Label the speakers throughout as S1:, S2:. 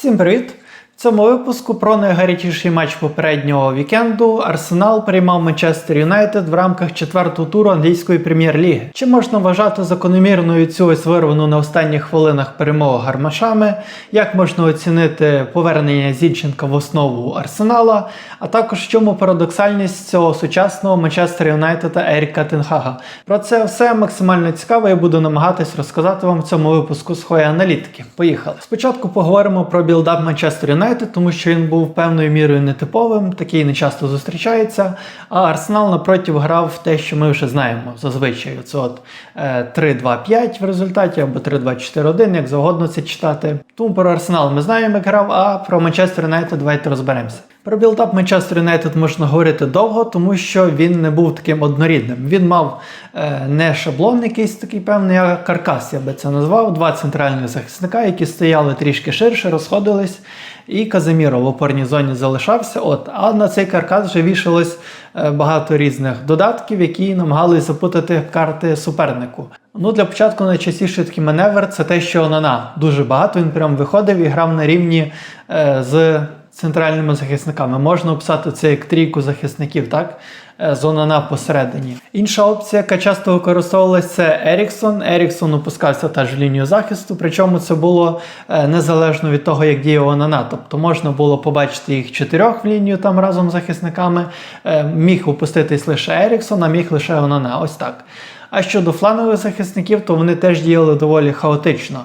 S1: Всім привіт! Цьому випуску про найгарячіший матч попереднього вікенду Арсенал приймав Манчестер Юнайтед в рамках четвертого туру англійської прем'єр-ліги. Чи можна вважати закономірною цю ось вирвану на останніх хвилинах перемогу гармашами? Як можна оцінити повернення Зінченка в основу Арсенала? А також в чому парадоксальність цього сучасного Манчестер Юнайтеда Еріка Тенхага? Про це все максимально цікаво. Я буду намагатись розказати вам в цьому випуску своєї аналітики. Поїхали. Спочатку поговоримо про білдап Манчестер Юнайтед, тому що він був певною мірою нетиповим, такий не часто зустрічається. А Арсенал напротив грав в те, що ми вже знаємо зазвичай. Це от е, 3-2-5 в результаті або 3-2-4-1, як завгодно це читати. Тому про Арсенал ми знаємо, як грав, а про Манчестер Юнайтед давайте розберемося. Про білдап Манчестер Юнайтед можна говорити довго, тому що він не був таким однорідним. Він мав е, не шаблон, якийсь такий певний, а каркас, я би це назвав. Два центральних захисника, які стояли трішки ширше, розходились. І Казиміро в опорній зоні залишався. От, а на цей каркас вже вішалось е, багато різних додатків, які намагались запутати карти супернику. Ну, для початку найчастіший такий маневр це те, що Онана дуже багато. Він прям виходив і грав на рівні е, з центральними захисниками. Можна описати це як трійку захисників, так? Е, з Онана посередині. Інша опція, яка часто використовувалася, це Еріксон. Еріксон опускався теж в лінію захисту, причому це було е, незалежно від того, як діяв Онана. Тобто можна було побачити їх чотирьох в лінію там разом з захисниками. Е, Міг опуститись лише Еріксон, а міг лише Онана. Ось так. А щодо флангових захисників, то вони теж діяли доволі хаотично.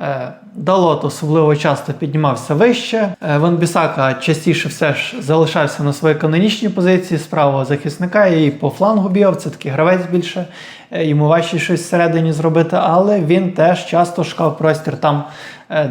S1: Е, Далот особливо часто піднімався вище. Е, Ван Бісака частіше все ж залишався на своїй канонічній позиції з правого захисника і по флангу бігав. Це такий гравець більше. Е, Йому важче щось всередині зробити, але він теж часто шукав простір там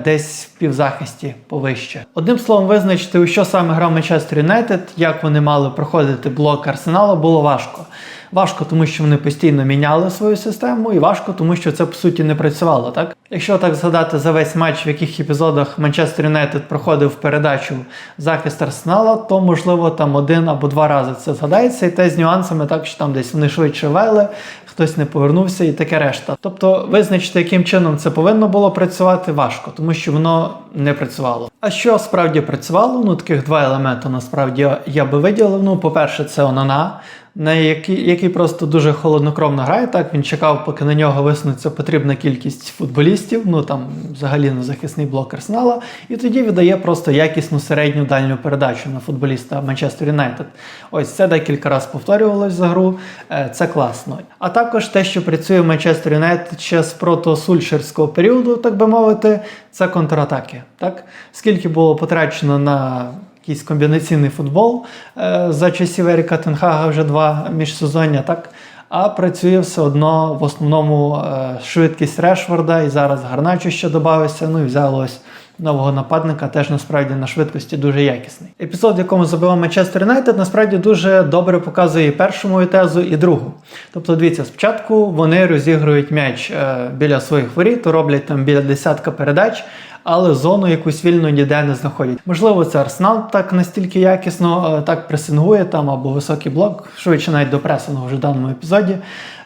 S1: десь в півзахисті повище. Одним словом, визначити, у що саме грав Манчестер Юнайтед, як вони мали проходити блок Арсеналу, було важко. Важко, тому що вони постійно міняли свою систему, і важко, тому що це по суті не працювало. Так, якщо так згадати за весь матч, в яких епізодах Манчестер Юнайтед проходив передачу захист Арсенала, то можливо там один або два рази це згадається, і те з нюансами, так що там десь вони швидше вели, хтось не повернувся і таке решта. Тобто визначити, яким чином це повинно було працювати, важко, тому що воно не працювало. А що справді працювало? Ну таких два елементи насправді я би виділив. Ну, по-перше, це Онана на який, який просто дуже холоднокровно грає. Так він чекав, поки на нього висунеться потрібна кількість футболістів. Ну там взагалі на захисний блок Арсенала, і тоді віддає просто якісну середню дальню передачу на футболіста Манчестер Юнайтед. Ось це декілька разів повторювалось за гру. Е, Це класно. А також те, що працює Манчестер Юнайтед ще з протосульшерського періоду, так би мовити, це контратаки. Так скільки було потрачено на якийсь комбінаційний футбол е, за часів Еріка Тенхага вже два міжсезоння, так? А працює все одно в основному е, швидкість Решфорда, і зараз Гарначо ще додався, ну і взяло ось нового нападника, теж насправді на швидкості дуже якісний. Епізод, в якому забивав Манчестер Юнайтед, насправді дуже добре показує і першу мою тезу, і другу. Тобто, дивіться, спочатку вони розігрують м'яч е, біля своїх воріт, роблять там біля десятка передач але зону якусь вільну ніде не знаходять. Можливо, це Арсенал так настільки якісно е, так пресингує там або високий блок, швидше навіть до пресингу вже в даному епізоді.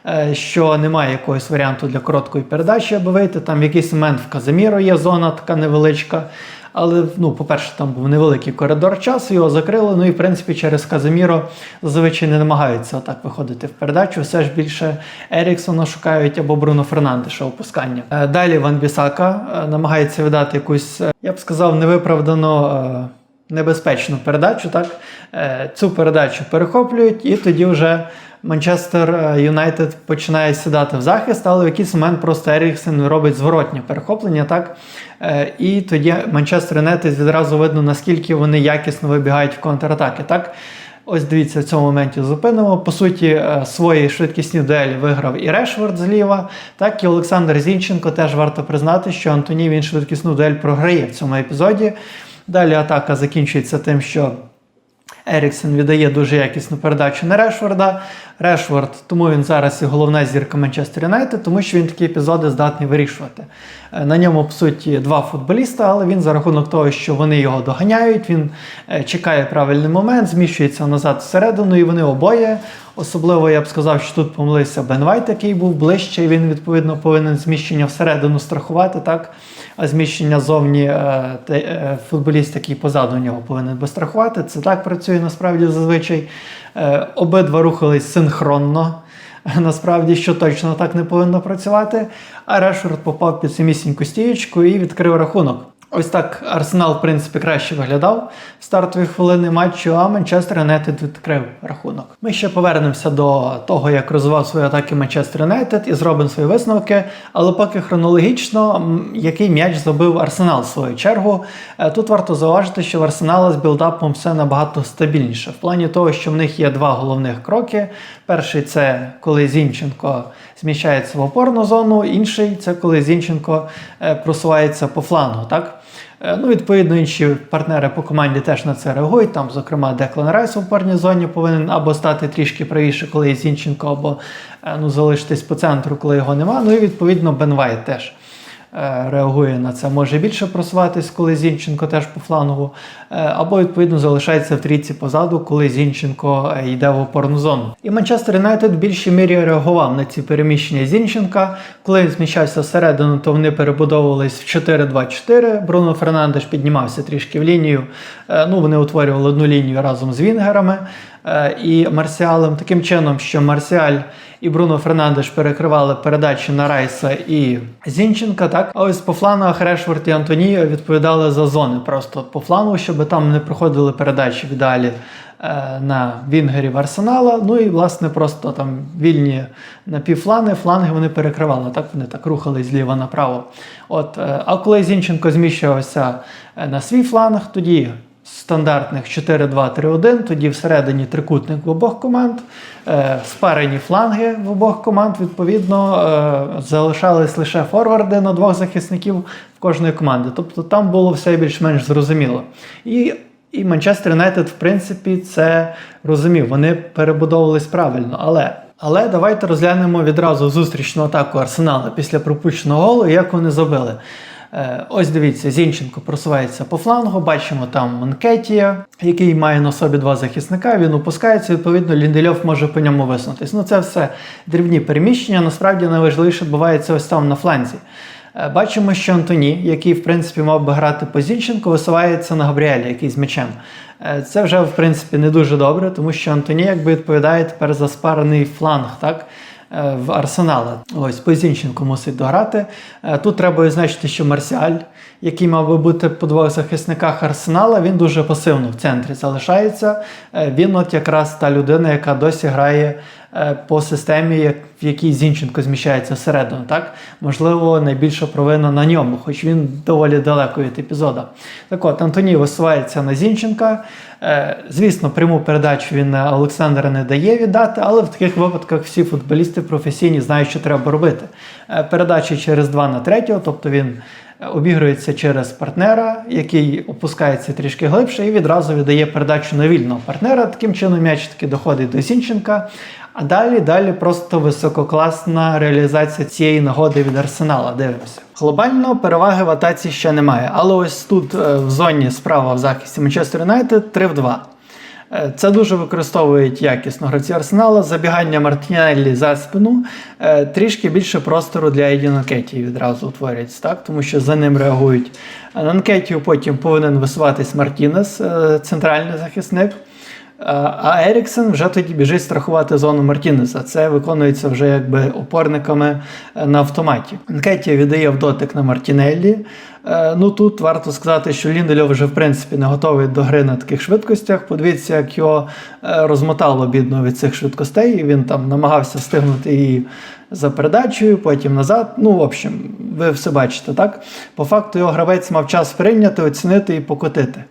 S1: е, Що немає якогось варіанту для короткої передачі, аби вийти. Там в якийсь момент в Казиміру є зона така невеличка. Але, ну, по-перше, там був невеликий коридор часу, його закрили. Ну і в принципі через Казаміро зазвичай не намагаються так виходити в передачу. Все ж більше Еріксона шукають або Бруно Фернандеша опускання. Е, Далі Ван Бісака е, намагається видати якусь, е, я б сказав, невиправдано. Небезпечну передачу, так цю передачу перехоплюють, і тоді вже Манчестер е, Юнайтед починає сідати в захист, але в якийсь момент просто Еріксен робить зворотнє перехоплення. так Е, І тоді Манчестер Юнайтед відразу видно, наскільки вони якісно вибігають в контратаки. так Ось дивіться, в цьому моменті зупинимо. По суті, е, свої швидкісні дуелі виграв і Решфорд зліва, так і Олександр Зінченко теж варто признати, що Антоні він швидкісну дуель програє в цьому епізоді. Далі атака закінчується тим, що Еріксен віддає дуже якісну передачу на Решварда. Решвард, тому він зараз і головна зірка Манчестер Юнайтед, тому що він такі епізоди здатний вирішувати. Е, На ньому, по суті, два футболіста, але він за рахунок того, що вони його доганяють, він е, чекає правильний момент, зміщується назад всередину, і вони обоє Особливо я б сказав, що тут помилився Бен Вайт, який був ближче, і він відповідно повинен зміщення всередину страхувати, так? А зміщення зовні е, е, футболіст, який позаду нього повинен би страхувати. Це так працює насправді зазвичай. Е, обидва рухались синхронно. Насправді, що точно так не повинно працювати. А Решфорд попав під самісіньку стієчку і відкрив рахунок. Ось так Арсенал, в принципі, краще виглядав стартові хвилини матчу, а Манчестер Юнайтед відкрив рахунок. Ми ще повернемося до того, як розвивав свої атаки Манчестер Юнайтед і зробимо свої висновки. Але поки хронологічно, який м'яч забив Арсенал в свою чергу. Е, Тут варто зауважити, що в Арсенала з білдапом все набагато стабільніше. В плані того, що в них є два головних кроки. Перший це коли Зінченко зміщається в опорну зону, інший це коли Зінченко е, просувається по флангу. Так? Е, Ну, відповідно, інші партнери по команді теж на це реагують. Там, зокрема, Деклан Райс у опорній зоні повинен або стати трішки правіше, коли є Зінченко, або е, ну, залишитись по центру, коли його нема. Ну і відповідно Бен Вайт теж реагує на це. Може більше просуватись, коли Зінченко теж по флангу, е, або відповідно залишається в трійці позаду, коли Зінченко е, йде в опорну зону. І Манчестер Юнайтед в більшій мірі реагував на ці переміщення Зінченка. Коли він зміщався всередину, то вони перебудовувались в 4-2-4. Бруно Фернандеш піднімався трішки в лінію. Е, Ну, вони утворювали одну лінію разом з Вінгерами е, і Марсіалем. Таким чином, що Марсіаль і Бруно Фернандеш перекривали передачі на Райса і Зінченка. Так, а ось по флангах Решфорд і Антоні відповідали за зони. Просто по флангу, щоб там не проходили передачі в ідеалі е, на Вінгерів Арсенала. Ну і власне просто там вільні напівфлани, фланги вони перекривали. Так вони так рухались зліва направо. От, е, а коли Зінченко зміщувався е, на свій фланг, тоді стандартних 4-2-3-1, тоді всередині трикутник в обох команд, е, спарені фланги в обох команд, відповідно, е, залишались лише форварди на двох захисників в кожної команди. Тобто там було все більш-менш зрозуміло. І і Манчестер Юнайтед, в принципі, це розумів. Вони перебудовувались правильно. Але, але давайте розглянемо відразу зустрічну атаку Арсенала після пропущеного голу, як вони забили. Е, Ось дивіться, Зінченко просувається по флангу. Бачимо там Манкетія, який має на собі два захисника. Він опускається. Відповідно, Ліндельов може по ньому висунутись. Ну це все дрібні переміщення. Насправді найважливіше відбувається ось там на фланзі. Е, Бачимо, що Антоні, який в принципі мав би грати по Зінченко, висувається на Габріелі, який з м'ячем. Е, Це вже в принципі не дуже добре, тому що Антоні якби відповідає тепер за спарений фланг, так? Е, В Арсенала. Ось по Зінченку мусить дограти. Е, Тут треба визначити, що Марсіаль, який мав би бути по двох захисниках Арсенала, він дуже пасивно в центрі залишається. Е, Він от якраз та людина, яка досі грає по системі, в якій Зінченко зміщається всередину. Так? Можливо, найбільша провина на ньому, хоч він доволі далеко від епізода. Так от, Антоній висувається на Зінченка. Е, Звісно, пряму передачу він Олександра не дає віддати, але в таких випадках всі футболісти професійні знають, що треба робити. Е, Передачі через 2 на 3, тобто він е, обігрується через партнера, який опускається трішки глибше, і відразу віддає передачу на вільного партнера. Таким чином м'яч таки доходить до Зінченка. А далі, далі просто висококласна реалізація цієї нагоди від Арсенала. Дивимося. Глобально переваги в атаці ще немає. Але ось тут е, в зоні справа в захисті Манчестер Юнайтед 3 в 2. Е, Це дуже використовують якісно гравці Арсенала. Забігання Мартінеллі за спину е, трішки більше простору для Еді Нанкеті відразу утворюється, так? тому що за ним реагують. Нанкетію потім повинен висуватись Мартінес, центральний захисник. А Еріксен вже тоді біжить страхувати зону Мартінеса. Це виконується вже якби опорниками е, на автоматі. Нкетія віддає в дотик на Мартінеллі. Е, Ну тут варто сказати, що Ліндельов вже в принципі не готовий до гри на таких швидкостях. Подивіться, як його е, розмотало бідно від цих швидкостей. І Він там намагався встигнути її за передачею, потім назад. Ну, в общем, ви все бачите, так? По факту його гравець мав час прийняти, оцінити і покотити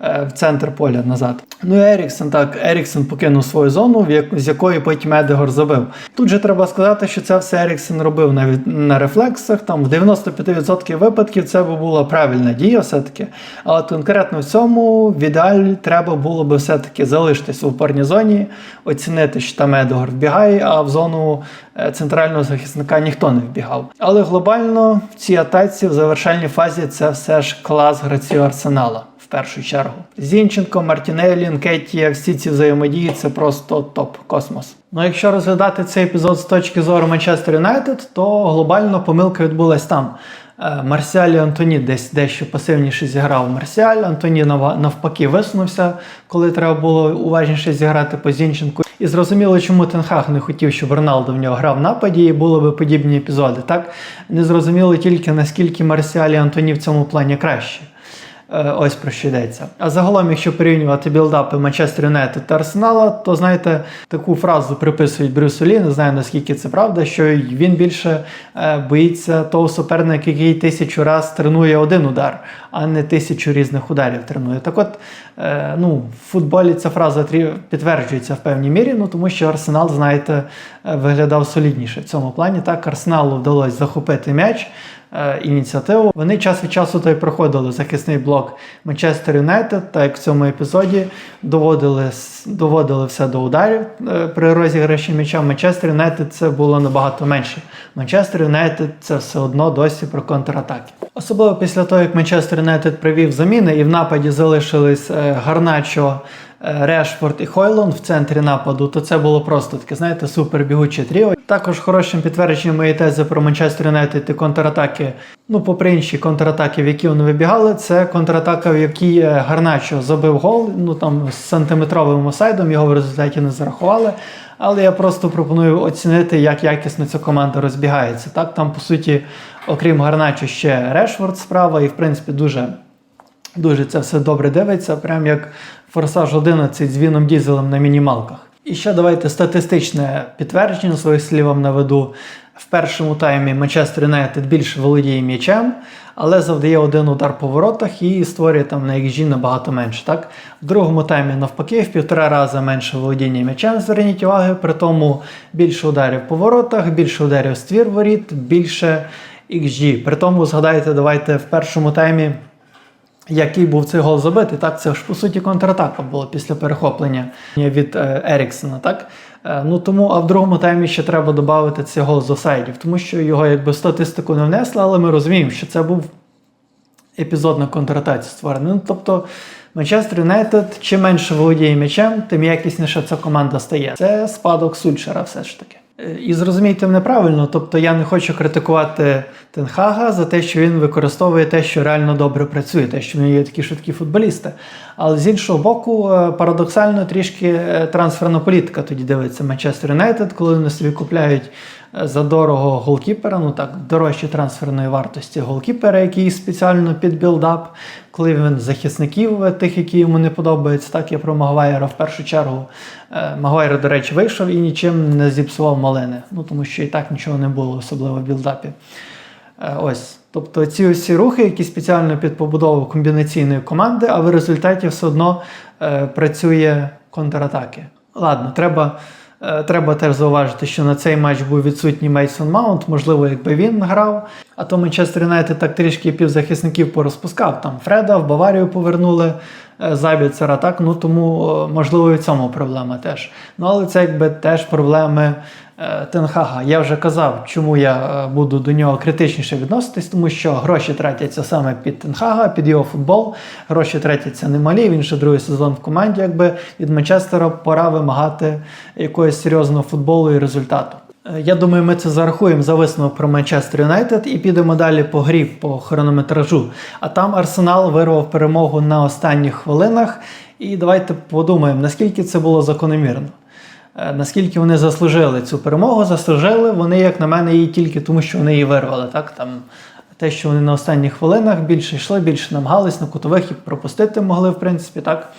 S1: в центр поля назад. Ну і Еріксен так, Еріксен покинув свою зону, з якої потім Едегор забив. Тут же треба сказати, що це все Еріксен робив навіть на рефлексах. Там в 95% випадків це була правильна дія, все-таки. Але конкретно в цьому в ідеалі треба було би все-таки залишитись в опорній зоні, оцінити, що там Едегор вбігає, а в зону е, центрального захисника ніхто не вбігав. Але глобально в цій атаці в завершальній фазі це все ж клас гравців Арсенала першу чергу. Зінченко, Мартінелі, Нкетія, всі ці взаємодії це просто топ, космос. Ну, якщо розглядати цей епізод з точки зору Манчестер Юнайтед, то глобально помилка відбулась там. Е, Марсіаль і Антоні десь дещо пасивніше зіграв Марсіаль. Антоні навпаки висунувся, коли треба було уважніше зіграти по Зінченку. І зрозуміло, чому Тенхаг не хотів, щоб Роналдо в нього грав в нападі, і були би подібні епізоди. Так не зрозуміло тільки наскільки Марсіаль і Антоні в цьому плані краще. Е, Ось про що йдеться. А загалом, якщо порівнювати білдапи Манчестер Юнайтед та Арсенала, то знаєте, таку фразу приписують Брюсу Лі, не знаю наскільки це правда, що він більше е, боїться того суперника, який тисячу раз тренує один удар, а не тисячу різних ударів тренує. Так от, е, ну, в футболі ця фраза підтверджується в певній мірі, ну тому що Арсенал, знаєте, виглядав солідніше в цьому плані. Так, Арсеналу вдалося захопити м'яч е, ініціативу. Вони час від часу то й проходили захисний блок Манчестер Юнайтед, так як в цьому епізоді доводили, доводили все до ударів е, при розіграші м'яча. Манчестер Юнайтед це було набагато менше. Манчестер Юнайтед це все одно досі про контратаки. Особливо після того, як Манчестер Юнайтед привів заміни і в нападі залишились е, Гарначо. Решфорд і Хойланд в центрі нападу, то це було просто таке, знаєте, супер бігуче тріо. Також хорошим підтвердженням моєї тези про Манчестер Юнайтед і контратаки, ну, попри інші контратаки, в які вони вибігали, це контратака, в якій е, Гарначо забив гол, ну там з сантиметровим осайдом, його в результаті не зарахували. Але я просто пропоную оцінити, як якісно ця команда розбігається. Так, там, по суті, окрім Гарначо, ще Решфорд справа, і в принципі дуже Дуже це все добре дивиться, прям як Форсаж 11 з Віном Дізелем на мінімалках. І ще давайте статистичне підтвердження своїх слів вам наведу. В першому таймі Манчестер Юнайтед більше володіє м'ячем, але завдає один удар по воротах і створює там на XG набагато менше. Так? В другому таймі, навпаки, в півтора рази менше володіння м'ячем, зверніть увагу, при тому більше ударів по воротах, більше ударів в ствір воріт, більше XG. При тому згадайте, давайте в першому таймі який був цей гол забитий. Так, це ж по суті контратака була після перехоплення від е, Еріксона. Так? Е, ну тому, а в другому таймі ще треба додати цей гол з офсайдів, тому що його якби статистику не внесли, але ми розуміємо, що це був епізод на контратаці створений. Ну, тобто Манчестер Юнайтед чим менше володіє м'ячем, тим якісніше ця команда стає. Це спадок Сульшера все ж таки. Е, І зрозумійте мене правильно, тобто я не хочу критикувати Тенхага за те, що він використовує те, що реально добре працює, те, що в нього є такі швидкі футболісти. Але з іншого боку, е, парадоксально трішки е, трансферна політика тоді дивиться Манчестер Юнайтед, коли вони собі купляють за дорого голкіпера, ну так, дорожчі трансферної вартості голкіпера, який спеціально під білдап, коли він захисників тих, які йому не подобаються. Так, я про Магуайра в першу чергу. Е, Магуайр, до речі, вийшов і нічим не зіпсував малини. Ну тому що і так нічого не було, особливо в білдапі. Е, Ось. Тобто ці усі рухи, які спеціально під побудову комбінаційної команди, а в результаті все одно е, працює контратаки. Ладно, треба, треба теж зауважити, що на цей матч був відсутній Мейсон Маунт. Можливо, якби він грав, а то Манчестер Юнайтед так трішки півзахисників порозпускав. Там Фреда в Баварію повернули. е, Забіцера, так, ну тому е, можливо і в цьому проблема теж. Ну але це якби теж проблеми е, Тенхага. Я вже казав, чому я е, буду до нього критичніше відноситись, тому що гроші тратяться саме під Тенхага, під його футбол. Гроші тратяться немалі. Він ще другий сезон в команді. Якби від Манчестера пора вимагати якогось серйозного футболу і результату. Е, Я думаю, ми це зарахуємо за висновок про Манчестер Юнайтед і підемо далі по грі, по хронометражу. А там Арсенал вирвав перемогу на останніх хвилинах. І давайте подумаємо, наскільки це було закономірно. Е, Наскільки вони заслужили цю перемогу, заслужили вони, як на мене, її тільки тому, що вони її вирвали. Так? Там, те, що вони на останніх хвилинах більше йшли, більше намагались на кутових і пропустити могли, в принципі, так.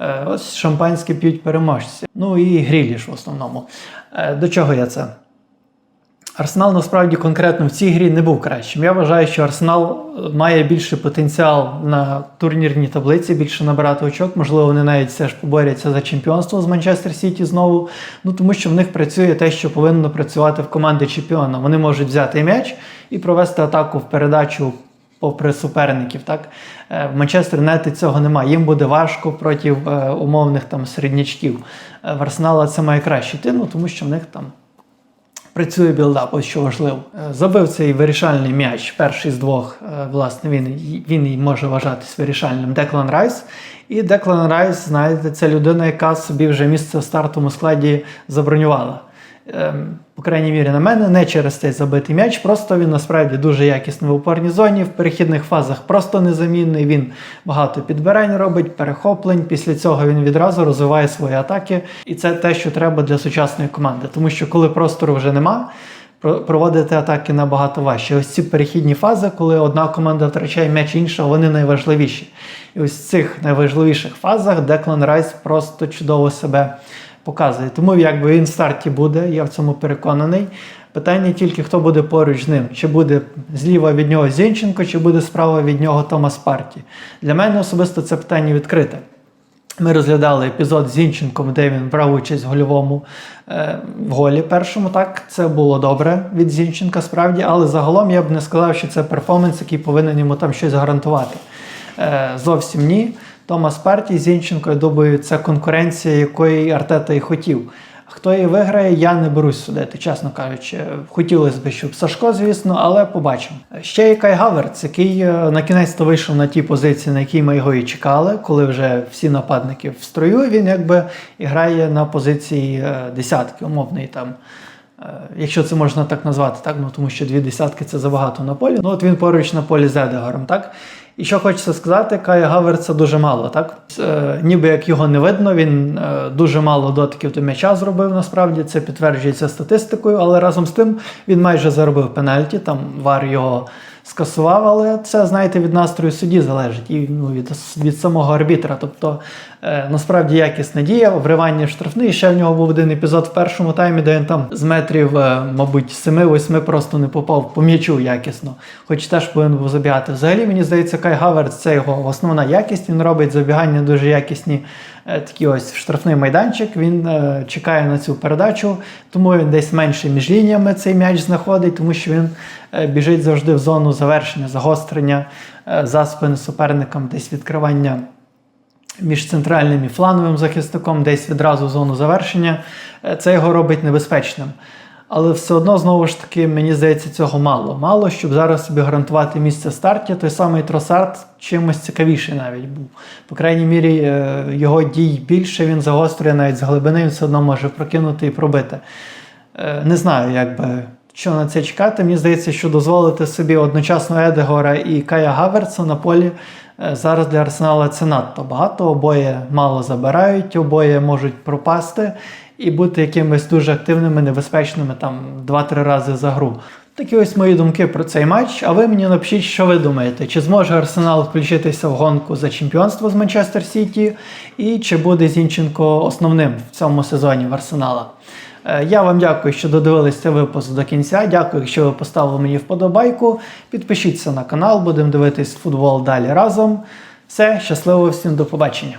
S1: Е, Ось шампанське п'ють переможці. Ну і гріліш в основному. Е, До чого я це? Арсенал насправді конкретно в цій грі не був кращим. Я вважаю, що Арсенал має більший потенціал на турнірній таблиці, більше набирати очок. Можливо, вони навіть все ж поборються за чемпіонство з Манчестер Сіті знову. Ну тому що в них працює те, що повинно працювати в команди чемпіона. Вони можуть взяти м'яч і провести атаку в передачу. Попри суперників, так Е, в Манчестер Юнайтед цього немає. Їм буде важко проти е, умовних там середнячків. Е, В Арсенала це має краще йти, ну тому що в них там працює білдап, ось що важливо. Е, Забив цей вирішальний м'яч, перший з двох, е, власне, він, він і може вважатись вирішальним Деклан Райс. І Деклан Райс, знаєте, це людина, яка собі вже місце в стартовому складі забронювала. Ем, по крайній мірі на мене, не через цей забитий м'яч, просто він насправді дуже якісний в опорній зоні, в перехідних фазах просто незамінний. Він багато підбирань робить, перехоплень. Після цього він відразу розвиває свої атаки. І це те, що треба для сучасної команди. Тому що коли простору вже нема, проводити атаки набагато важче. Ось ці перехідні фази, коли одна команда втрачає м'яч інша, вони найважливіші. І ось в цих найважливіших фазах Деклан Райс просто чудово себе показує. Тому якби він в старті буде, я в цьому переконаний. Питання тільки, хто буде поруч з ним. Чи буде зліва від нього Зінченко, чи буде справа від нього Томас Парті. Для мене особисто це питання відкрите. Ми розглядали епізод з Зінченком, де він брав участь в гольовому е, в голі першому. Так, це було добре від Зінченка, справді, але загалом я б не сказав, що це перформанс, який повинен йому там щось гарантувати. Е, зовсім ні. Томас Парті, Зінченко, я думаю, це конкуренція, якої Артета і хотів. Хто її виграє, я не берусь судити, чесно кажучи. Хотілося б, щоб Сашко, звісно, але побачимо. Ще є Кай Хаверц, який е, на кінець то вийшов на ті позиції, на які ми його і чекали, коли вже всі нападники в строю. Він якби грає на позиції е, десятки, умовний там. Е, Якщо це можна так назвати, так ну тому що дві десятки це забагато на полі. Ну от він поруч на полі з Едегаром, так? І що хочеться сказати, Кая Гаверца дуже мало, так? Е, ніби як його не видно, він е, дуже мало дотиків до м'яча зробив насправді. Це підтверджується статистикою, але разом з тим він майже заробив пенальті, там вар його скасував, але це, знаєте, від настрою судді залежить і ну, від, від самого арбітра. Тобто е, насправді якісна дія, вривання штрафний. Ще в нього був один епізод в першому таймі, де він там з метрів, е, мабуть, 7-8 просто не попав по м'ячу якісно, хоч теж повинен був забігати. Взагалі, мені здається, Кай Хаверц це його основна якість. Він робить забігання дуже якісні. Е, Такі ось штрафний майданчик, він е, чекає на цю передачу, тому він десь менше між лініями цей м'яч знаходить, тому що він е, біжить завжди в зону завершення, загострення за спини суперникам, десь відкривання між центральним і флановим захисником, десь відразу в зону завершення. Це його робить небезпечним. Але все одно, знову ж таки, мені здається, цього мало. Мало, щоб зараз собі гарантувати місце старті. Той самий Тросард чимось цікавіший навіть був. По крайній мірі, е, його дій більше, він загострює навіть з глибини, він все одно може прокинути і пробити. Е, Не знаю, як би. Що на це чекати? Мені здається, що дозволити собі одночасно Едегора і Кая Хаверца на полі зараз для Арсенала це надто багато. Обоє мало забирають, обоє можуть пропасти і бути якимись дуже активними, небезпечними там 2-3 рази за гру. Такі ось мої думки про цей матч. А ви мені напишіть, що ви думаєте, чи зможе Арсенал включитися в гонку за чемпіонство з Манчестер Сіті, і чи буде Зінченко основним в цьому сезоні в Арсенала? Е, Я вам дякую, що додивились цей випуск до кінця. Дякую, що ви поставили мені вподобайку. Підпишіться на канал, будемо дивитись футбол далі разом. Все, щасливо всім до побачення.